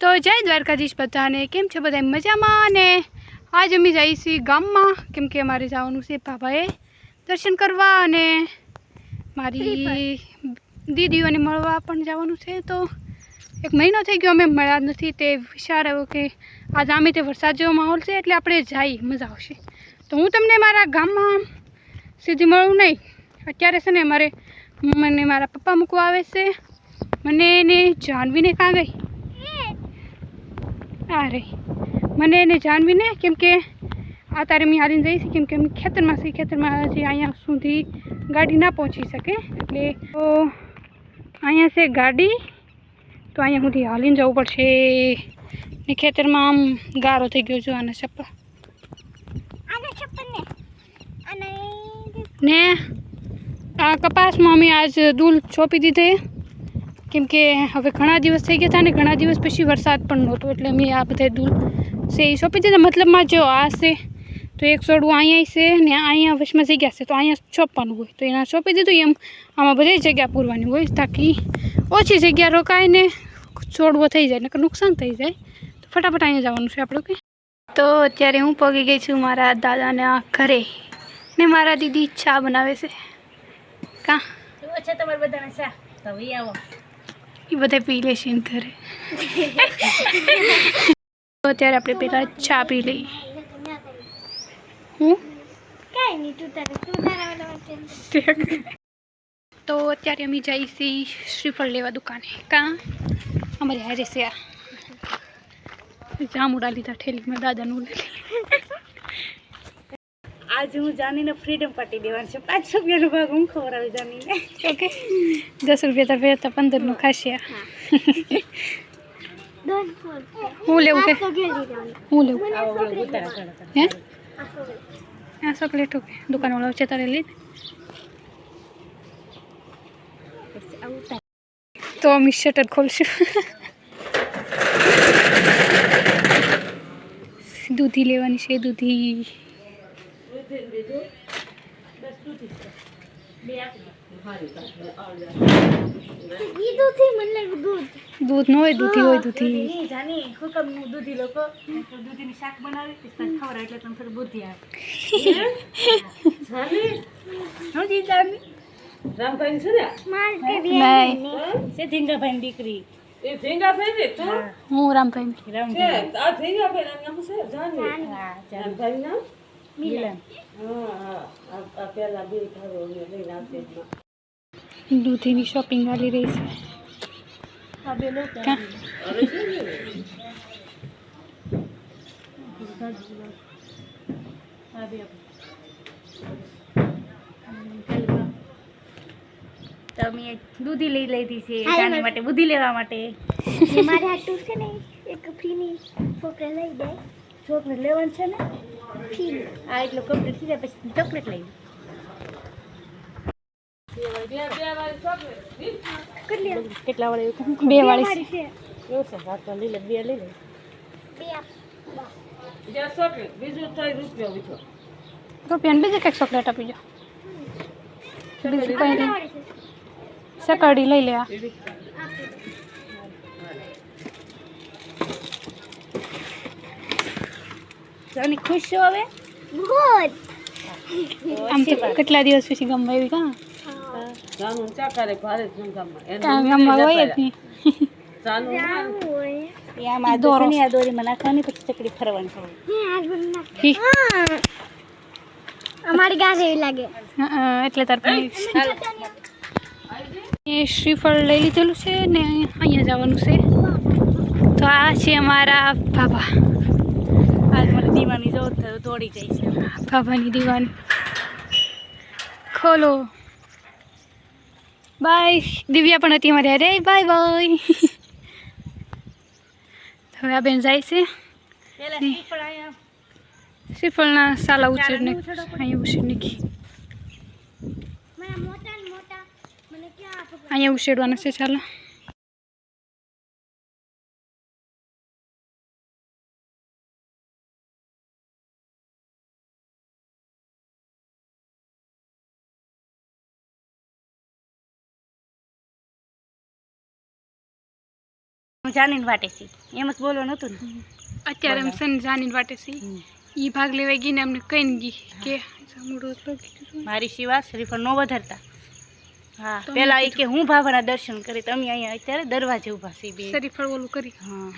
તો જય દ્વારકાધીશ બધાને. કેમ છે બધા મજામાં અને આજ અમે જઈએ છીએ ગામમાં. કેમ કે અમારે જવાનું છે બાબાએ દર્શન કરવા અને મારી દીદીઓને મળવા પણ જવાનું છે. તો એક મહિનો થઈ ગયો અમે મળ્યા નથી. તે વિચાર આવ્યો કે આજ આમે તે વરસાદ જેવો માહોલ છે એટલે આપણે જઈ મજા આવશે. તો હું તમને મારા ગામમાં સીધી મળું નહીં. અત્યારે છે ને મારે મને મારા પપ્પા મૂકવા આવે છે. મને એને જાનવીને કાં ગઈ આ રહી મને એને જાણવીને કેમ કે આ તારે મેં હાલીને જઈશ કેમ કે અમે ખેતરમાં છીએ ખેતરમાં હજી અહીંયા સુધી ગાડી ના પહોંચી શકે. એટલે તો અહીંયા છે ગાડી તો અહીંયા સુધી હાલીને જવું પડશે. ને ખેતરમાં આમ ગારો થઈ ગયો છું આના ચપ્પલ. ને. આ કપાસમાં અમે આજ દૂલ ચોપી દીધે. કેમ કે હવે ઘણા દિવસ થઈ ગયા હતા ને ઘણા દિવસ પછી વરસાદ પણ નહોતો એટલે મેં આ બધા દૂર છે એ સોંપી દીધા. મતલબમાં જો આ છે તો એક છોડવું અહીંયા છે ને અહીંયા વચમાં જગ્યા છે તો અહીંયા છોપવાનું હોય, તો એના ચોપી દીધું એમ. આમાં બધી જગ્યા પૂરવાની હોય તાકી ઓછી જગ્યા રોકાય ને છોડવો થઈ જાય, નકર નુકસાન થઈ જાય. તો ફટાફટ અહીંયા જવાનું છે આપણે ઓકે? તો અત્યારે હું પગી ગઈ છું મારા દાદાના ઘરે ને મારા દીદી ચા બનાવે છે. કાં? કેવો છે તમારે બધાને ચા. તો આવો. એ બધા પી લે છે ઘરે તો અત્યારે આપણે પહેલાં ચા પી લઈએ. તું અત્યારે અમે જઈશી શ્રીફળ લેવા દુકાને. કાં? અમારી હારે છે આ. જામુડા લીધા ઠેલીમાં, દાદાનું લઈ આજ હું જાનીને ફ્રીડમ પાટી દેવાની છે. પાંચ રૂપિયાનો ભાગ હું ખવડાવી જાનીને. ઓકે દસ રૂપિયા તો ફેરતા પંદરનું ખાસ્યા હું. લેવું કે? હું લેવું? આવો હે? આ ચોકલેટ. ઓકે દુકાનવાળો છે તારે લઈ તો અમે શટર ખોલશું. દૂધી લેવાની છે દૂધી. ઈ દૂધી મને દૂધ. દૂધ ન હોય દૂધી હોય દૂધી. જાની હુકમનું દૂધી લોકો. તો દૂધીનું શાક બનાવી પછી તને ખવડાવે એટલે તને થોડી બુદ્ધિ આવે. જાની. હું જી જાની. રામભાઈ છે ને? નહીં. છે ધીંગાભાઈની દીકરી. એ ભીંગાભાઈ ને તું? હા હું રામભાઈ. રામભાઈ આ ભીંગાભાઈ નામ છે? જાની. હા રામભાઈ નામ? દૂધીની શોપિંગ હાલી રહી છે. તમે દૂધી લઈ લીધી છે જાની માટે બુદ્ધિ લેવા માટે. મારે હાટું છે ને એક ફ્રીની છોકરા લઈ જાય ચોકલેટ લેવાનું છે ને? ફ્રી આ એટલું કમ્પ્લીટ થઈ જાય પછી ચોકલેટ લઈ કેટલી કેટલા વાળે બે વાળી મારી છે. એવું છે? હા તો લઈ લે બે લઈ લે. બે આપ. જ્યાં ચોકલેટ બીજું તો રૂપિયા વીઠો રૂપિયાને બીજી કંઈક ચોકલેટ આપી જાઓ બીજું કંઈ નહીં. વાળી છે. સકરડી લઈ લેવા જાની ખુશ છો હવે? આમ તો કેટલા દિવસ પછી ગમવા આવી કાં જાનું ચાકારે ભારે એને હોય જ નહીં આમ આ દોરો. દોરી. માં નાખવાની પછી ચકડી ફરવાની. અમારી ગાજ એવી લાગે. એટલે તાર પછી એ શ્રીફળ લઈ લીધેલું છે ને અહીંયા જવાનું છે. તો આ છે અમારા બાબા. દોડી જાય છે. બાબાની દીવાની. ખોલો. બાય દિવ્યા પણ હતી અમારે અરે બાય બાય હવે આ બેન જાય છે. શ્રીફળના સાલા ઉછેર ને અહીંયા ઉછેર નાખી. મારા મોટા ને મોટા. મને ક્યાં આપો અહીંયા ઉછેરવાના છે ચાલો. જાણીને વાટે છે. એમ જ બોલવાનું હતું ને. અત્યારે એમ સન જાનીન વાટે છે. ઈ ભાગ લેવાય ગઈ ને અમને કઈ ગઈ કે. મારી શિવા શ્રીફળ ન વધારતા. હા પેલા એ કે હું ભાભાના દર્શન કરી તમે અહીંયા અત્યારે દરવાજે ઊભા સી બે. શરીફળ ઓલું કરી. હા.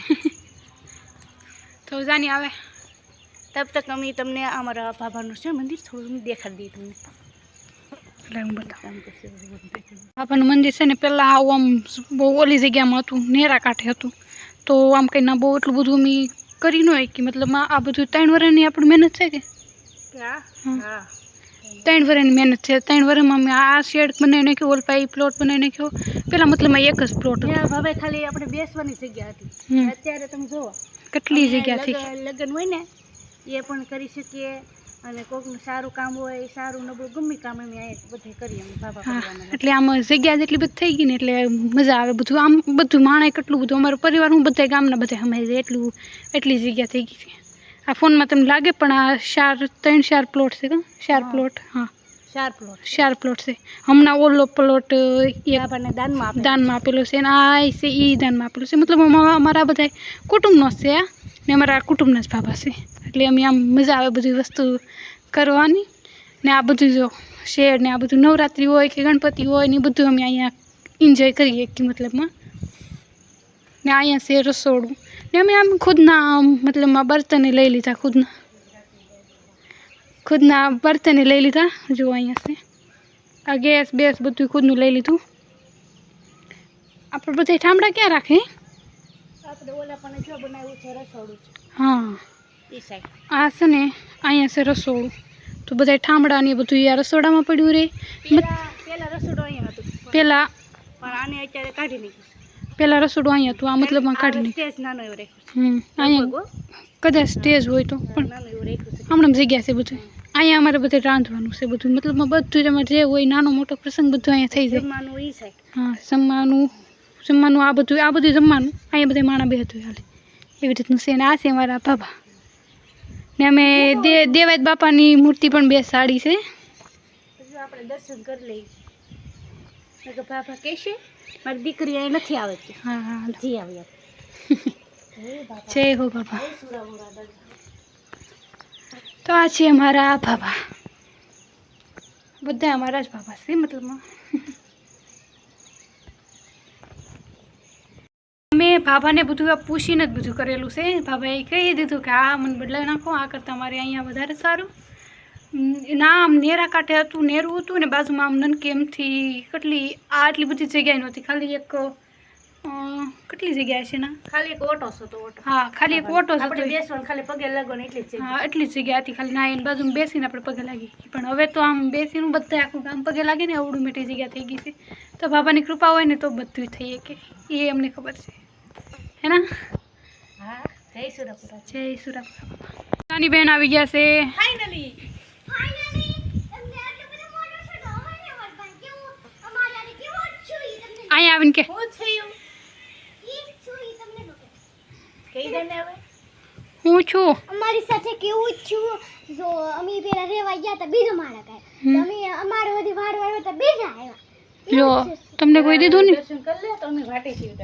તો જાની આવે. તબ તક અમે તમને અમારા બાબાનું છે મંદિર થોડું દેખાડી દઈએ તમને. એટલે હું બતાવું. બાપાનું મંદિર છે ને પહેલાં આવું આમ બહુ ઓલી જગ્યામાં હતું નેરા કાંઠે હતું. તો આમ કંઈ ના બહુ એટલું બધું અમે કરી ન હોય કે મતલબ આ બધું ત્રણ વર્ષની આપણી મહેનત છે કે? હા હમ. હા. ત્રણ વર્ષની મહેનત છે. ત્રણ વર્ષમાં અમે આ શેડ બનાવી નાખ્યો ઓલ પાઈ પ્લોટ બનાવી નાખ્યો. પહેલાં મતલબમાં એક જ પ્લોટ હવે ખાલી આપણે બેસવાની જગ્યા હતી. અત્યારે તમે જુઓ. કેટલી જગ્યા થઈ લગન હોય ને એ પણ કરી શકીએ. અને કોકનું સારું કામ હોય સારું નબળું ગમે કામ અમે અહીંયા બધે કરીએ અમે બાબા ભગવાનના. એટલે આમ જગ્યા જેટલી બધી થઈ ગઈ ને એટલે મજા આવે બધું. આમ બધું માણે કેટલું બધું અમારું પરિવાર હું બધા ગામના બધા જાય એટલું એટલી જગ્યા થઈ ગઈ છે. આ ફોનમાં તમને લાગે પણ આ ચાર ત્રણ ચાર પ્લોટ છે તો ચાર હા. પ્લોટ હા. ચાર પ્લોટ ચાર પ્લોટ છે. હમણાં ઓલો પ્લોટ એ બાબાને દાનમાં આપે દાનમાં આપેલો છે અને આ છે એ દાનમાં આપેલો છે. મતલબ અમારા અમારા બધા કુટુંબનો જ છે આ ને અમારા કુટુંબના જ બાબા છે. એટલે અમે આમ મજા આવે બધી વસ્તુ કરવાની. ને આ બધું જો શેર ને આ બધું નવરાત્રિ હોય કે ગણપતિ હોય ને એ બધું અમે અહીંયા એન્જોય કરીએ કે મતલબમાં. ને અહીંયા છે રસોડું. ને અમે આમ ખુદના મતલબમાં બર્તને લઈ લીધા ખુદના. ખુદના બર્તને લઈ લીધા જો અહીંયા છે. આ ગેસ બેસ બધું ખુદનું લઈ લીધું. આપણે બધા ઠામડા ક્યાં રાખે? આપણે ઓલા પણ જો બનાવ્યું છે રસોડું હા. આ છે ને અહીંયા છે રસોડું. તો બધા ઠામડા ને બધું આ રસોડામાં પડ્યું રહે પેલા પેલા રસોડું અહીંયા હતું. પહેલાં પણ આને અત્યારે કાઢી પહેલાં રસોડું અહીંયા હતું આ મતલબમાં કાઢી હમ અહીંયા કદાચ સ્ટેજ હોય તો પણ હમણાં જગ્યા છે બધું. અહીંયા અમારે બધે રાંધવાનું છે બધું. મતલબમાં બધું તમારે જે હોય નાનો મોટો પ્રસંગ બધું અહીંયા થઈ જાય. હા જમવાનું જમવાનું આ બધું આ બધું જમવાનું. અહીંયા બધા માણા બે હતું હાલે. એવી રીતનું છે અને આ છે અમારા બાબા. ને અમે દે દેવાયત બાપાની મૂર્તિ પણ બે સાડી છે. આપણે દર્શન કરી લઈએ. કહેશે મારી દીકરી અહીં નથી આવતી. હા હા. જી આવી જય હો બાબા તો આ છે અમારા બાબા બધા અમારા જ બાબા છે મતલબમાં બાબાને બધું આ પૂછીને જ બધું કરેલું છે. બાબાએ કહી દીધું કે આ મને બદલાવી નાખો આ કરતાં મારે અહીંયા વધારે સારું. ના આમ નેરા કાંઠે હતું નેરું હતું ને બાજુમાં આમ નનકેમથી કેટલી આ આટલી બધી જગ્યાએ નહોતી ખાલી એક કેટલી જગ્યા છે ના? ખાલી એક ઓટો હતો ઓટો. હા ખાલી એક ઓટો હતો. બેસવાનું ખાલી પગે લાગવાનું એટલી જ હા એટલી જ જગ્યા હતી ખાલી ના એની બાજુમાં બેસીને આપણે પગે લાગી. પણ હવે તો આમ બેસીને બધા આખું કામ પગે લાગે ને અવડું મોટી જગ્યા થઈ ગઈ છે. તો બાબાની કૃપા હોય ને તો બધું થઈ શકે. એ અમને ખબર છે. હે ના હા જય સુરપુરા જય સુરાપુરા બાબા નાની બેન આવી ગયા છે ફાઇનલી ફાઇનલી તમને આટલું બધું મોટું છે તો હવે ને અમારે પાસે કેવું અમારે આને કેવો જ છું ઈ તમને અહીંયા આવીને કે હું થયું ઈ જ છું ઈ તમને નો કહે. કહી દે ને હવે હું છું અમારી સાથે કેવું જ છું જો અમે પેલા રેવા ગયા હતા બીજો માળા કાય હમ. અમે અમારો બધી વારો આવ્યો તો બીજા આવ્યા લો તમને કોઈ દીધું ને દર્શન કરી લે તો અમે વાટે છીએ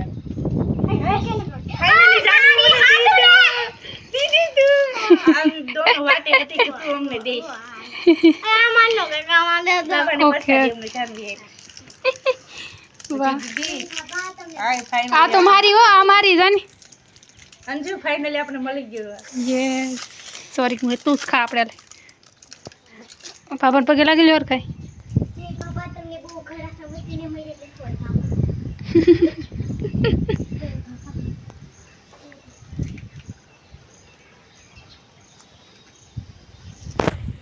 આ તો તો મારી હો આ મારી જાની. અંજુ ફાઇનલી આપણે મળી ગયું યસ સોરી હું એટલું જ ખા આપણે બાબાને પગે લાગી લ્યો કાંઈ? તમને બહુ ખરાબ સમજીને મળે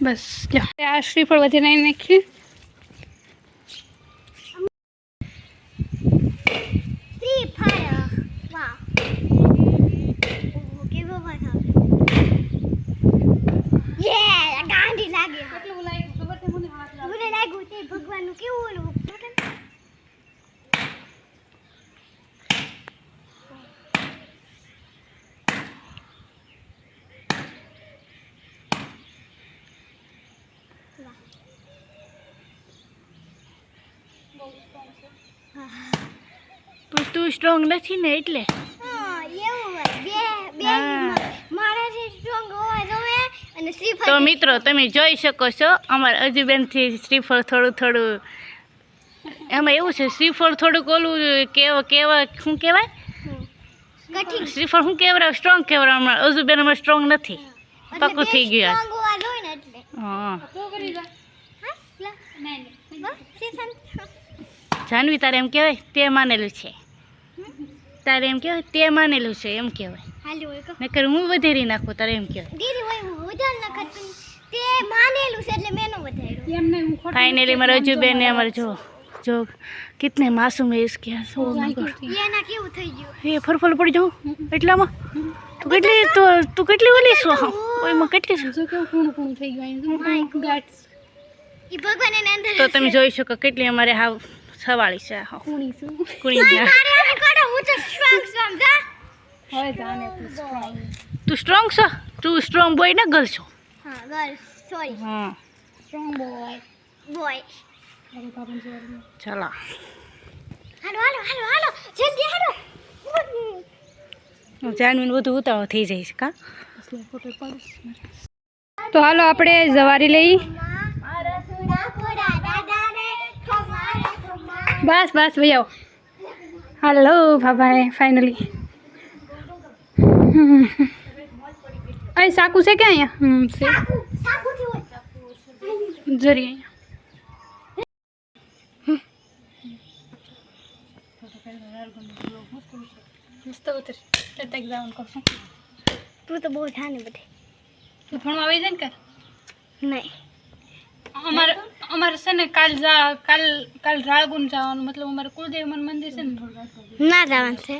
બસ જો આ શ્રીફળ વધી નાખી. નાખ્યું ભગવાન કેવો પણ તું સ્ટ્રોંગ નથી ને એટલે. તો મિત્રો તમે જોઈ શકો છો અમારા હજુબેનથી શ્રીફળ થોડું થોડું એમાં એવું છે શ્રીફળ થોડુંક ઓલું કેવા કેવા શું કહેવાય? શ્રીફળ શું કેવરા સ્ટ્રોંગ કેવરા હમણાં હજુબેન હમણાં સ્ટ્રોંગ નથી. પકું થઈ ગયા હા. જાનવી તારે એમ કહેવાય તે માનેલું છે તારે એમ કહેવાય તે માનેલું છે એમ કહેવાય હાલ્યો હોય કહો. નકર હું વધેરી નાખું તારે એમ કહેવાય દીદી હોય હું વધારે ના ખાતી. તે માનેલું છે એટલે મેં નો વધાર્યો એમને હું ખોટું फाइनली मेरा अजू बेन ने हमारे जो जो कितने मासूम है इसके ओ माय गॉड એના કેવું થઈ ગયું એ ફરફર પડી જાઉં એટલામાં તું કેટલી તો તું કેટલી ઓલી છો ઓયમાં કેટલી છો જો કેવું કૂણું કૂણું થઈ ગયું અહીં ગાંઠ ઈ ભગવાન એને અંદર તો તમે જોઈ શકો કેટલી અમારે હાવ સવાળી છે કૂણી કુણી ગયા. હું તો સ્ટ્રોંગ સ્ટ્રોંગ જા. હવે જાને તું સ્ટ્રોંગ છો? તું સ્ટ્રોંગ બોય ને ગર્લ છો? હા ગર્લ સોરી હા. Strong boy. બોય અરે ચાલો. હાલો હાલો હાલો હાલો. જલ્દી હાલો. જાનવીને બધું ઉતાવળ થઈ જઈશ કા? તો હાલો આપણે જવારી લઈ મારા સુડા ફોડા દાદાને ખમારે ખમા બસ બસ ભાઈ આવો હાલો બાબાએ ફાઇનલી અહીં સાકુ છે કે અહીંયા હમ છે સાકુ સાકુથી હોય જરી અહીંયા મસ્ત ઉતર તક જવાનું કરશું તું તો અમારે છે ને કાલ જા કાલ કાલ રાળગુન જવાનું મતલબ અમારે કુળદેવ મન મંદિર છે ને. ના જવાનું છે.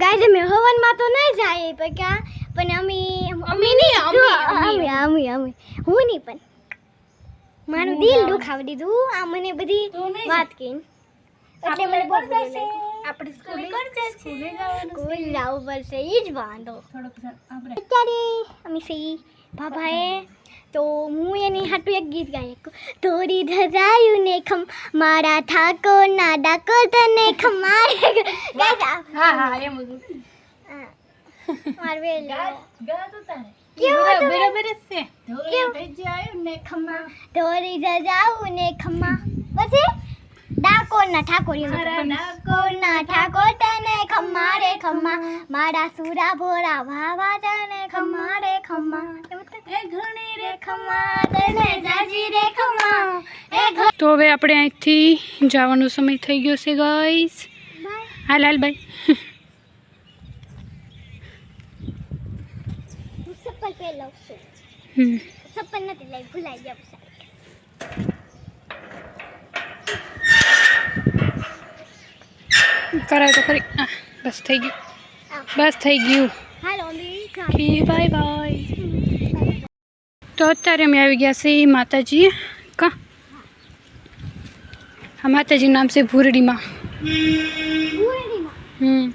ગાય અમે હવનમાં તો નહીં જાય પણ ક્યાં? પણ અમે અમે નહીં અમે અમે. અમે અમે હું નહીં પણ મારું દિલ દુખાવી દીધું. આ મને બધી વાત કહી એટલે મને બહુ. આપણે સ્કૂલે સ્કૂલે જવાનું સ્કૂલ જવું પડશે એ જ વાંધો. થોડોક આપણે. અત્યારે અમે સહી બાબાએ તો હું એની હાટું એક ગીત ગાઈ થોડી ધરાયું ને ખમ મારા ઠાકોર ના ડાકો તને ખમારે હા હા એમ બધું મારવે તારે. બરાબર જ છે. ધોરી ધજાયું ને ખમા. પછી ડાકોર ને ખમા. એમ હતું. ઠાકોર ડાકોરના ઠાકોર તને ખમારે ખમ્મા. મારા સુરા ભોરા વાવા તને ખમારે ખમા એ ઘણી રે ખમા તને જાજી રે ખમા એ તો હવે આપણે અહીંથી જવાનો સમય થઈ ગયો છે ગાઈસ હું ચપ્પલ પહેરી હમ. ચપ્પલ નથી લઈ ભૂલાઈ ગયા કરાય તો ખરી આ, બસ થઈ ગયું બસ થઈ ગયું હાલો અમે જા- કે બાય બાય તો અત્યારે અમે આવી ગયા છે માતાજી કા આ માતાજી નામ છે ભૂરડીમાં ભૂરડીમાં. હમ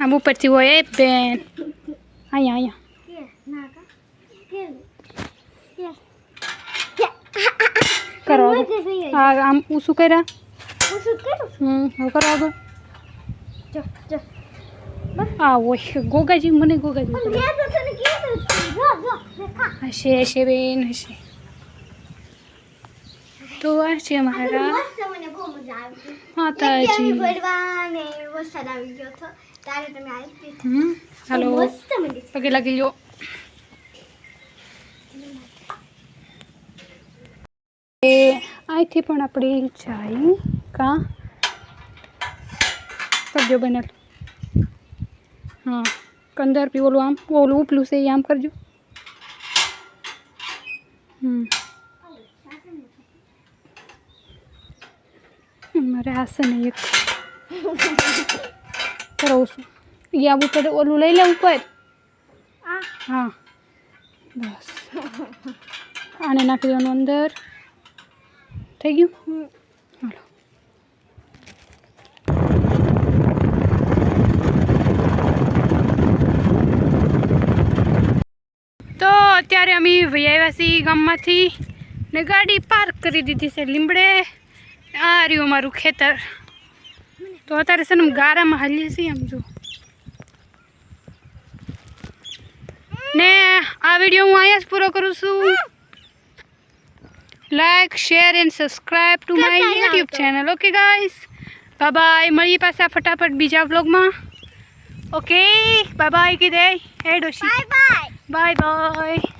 આમ ઉપરથી હોય એ બેન અહીંયા અહીંયા કે, ના કા? કે, કે. કરો હું આગળ. જ જઈ આવી. હા આમ ઊંચું કર્યા હું શું કરું? હમ હવે કરો આગળ જો, જો. આ હોય ગોગાજી મને ગોગાજી. હશે હશે બેન હશે. તો આ છે મારા. માતાજી. હલો વરસાદ આવી ગયો હતો? ત્યારે તમે આવી હાલો. મસ્ત મંદિર છે. પગે લાગી લો અહીંથી પણ આપણે જાય કા કરજો બનેલ હા કંદર પી ઓલું આમ ઓલું ઉપલું છે એ આમ કરજો મારે આસન એક કરાવું છું એ આવું પડે ઓલું લઈ લેવું ઉપર હા બસ આને નાખી દેવાનું અંદર થઈ ગયું હાલો તો અત્યારે અમે વહી આવ્યા છીએ ગામમાંથી ને ગાડી પાર્ક કરી દીધી છે લીમડે. આ રહ્યું અમારું ખેતર. તો અત્યારે છે ને અમે ગારામાં હાલીએ છીએ આમ જો. ને આ વીડિયો હું અહીંયા જ પૂરો કરું છું. Like share and subscribe to my કરતા જાઓ યુટ્યુબ તો. Channel okay guys bye bye મળીએ પાછા ફટાફટ બીજા વ્લોગમાં ઓકે બાય બાય કીધે. હે ડોશી. By bye bye by